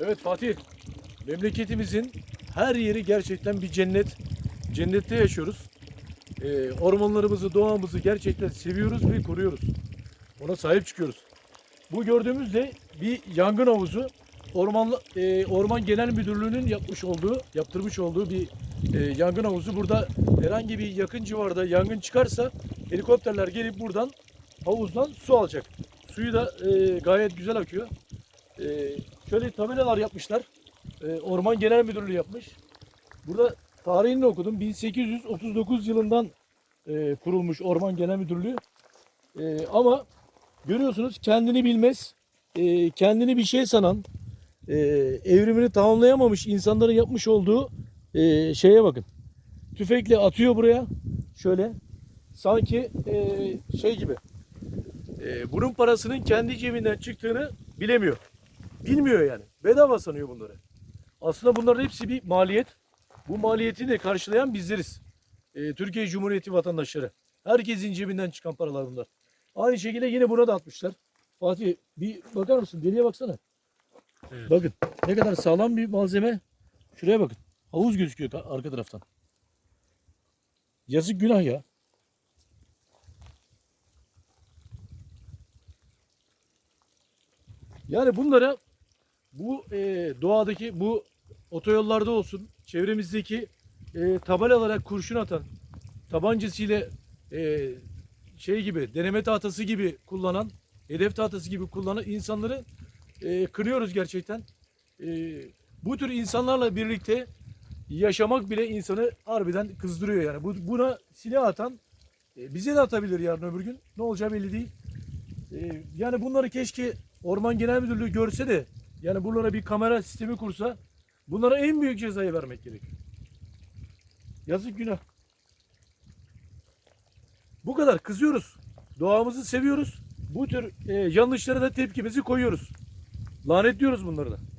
Evet Fatih, memleketimizin her yeri gerçekten bir cennet. Cennette yaşıyoruz. Ee, ormanlarımızı, doğamızı gerçekten seviyoruz ve koruyoruz. Ona sahip çıkıyoruz. Bu gördüğümüz de bir yangın havuzu. Orman, e, Orman Genel Müdürlüğü'nün yapmış olduğu, yaptırmış olduğu bir e, yangın havuzu. Burada herhangi bir yakın civarda yangın çıkarsa helikopterler gelip buradan havuzdan su alacak. Suyu da e, gayet güzel akıyor. E, şöyle tabelalar yapmışlar. E, Orman Genel Müdürlüğü yapmış. Burada tarihini okudum. 1839 yılından e, kurulmuş Orman Genel Müdürlüğü. E, ama görüyorsunuz kendini bilmez, e, kendini bir şey sanan, e, evrimini tamamlayamamış insanların yapmış olduğu şeye bakın. Tüfekle atıyor buraya. Şöyle. Sanki şey gibi. Bunun parasının kendi cebinden çıktığını bilemiyor. Bilmiyor yani. Bedava sanıyor bunları. Aslında bunların hepsi bir maliyet. Bu maliyeti de karşılayan bizleriz. E, Türkiye Cumhuriyeti vatandaşları. Herkesin cebinden çıkan paralar bunlar. Aynı şekilde yine buna da atmışlar. Fatih bir bakar mısın? Deliye baksana. Evet. Bakın ne kadar sağlam bir malzeme. Şuraya bakın. Havuz gözüküyor ka- arka taraftan. Yazık günah ya. Yani bunlara bu e, doğadaki bu otoyollarda olsun çevremizdeki e, tabelalara kurşun atan tabancasıyla e, şey gibi deneme tahtası gibi kullanan hedef tahtası gibi kullanan insanları e, kınıyoruz gerçekten. E, bu tür insanlarla birlikte yaşamak bile insanı harbiden kızdırıyor yani. Bu, buna silah atan e, bize de atabilir yarın öbür gün. Ne olacağı belli değil. E, yani bunları keşke Orman Genel Müdürlüğü görse de yani bunlara bir kamera sistemi kursa bunlara en büyük cezayı vermek gerekiyor. Yazık günah. Bu kadar kızıyoruz. Doğamızı seviyoruz. Bu tür e, yanlışlara da tepkimizi koyuyoruz. Lanetliyoruz bunları da.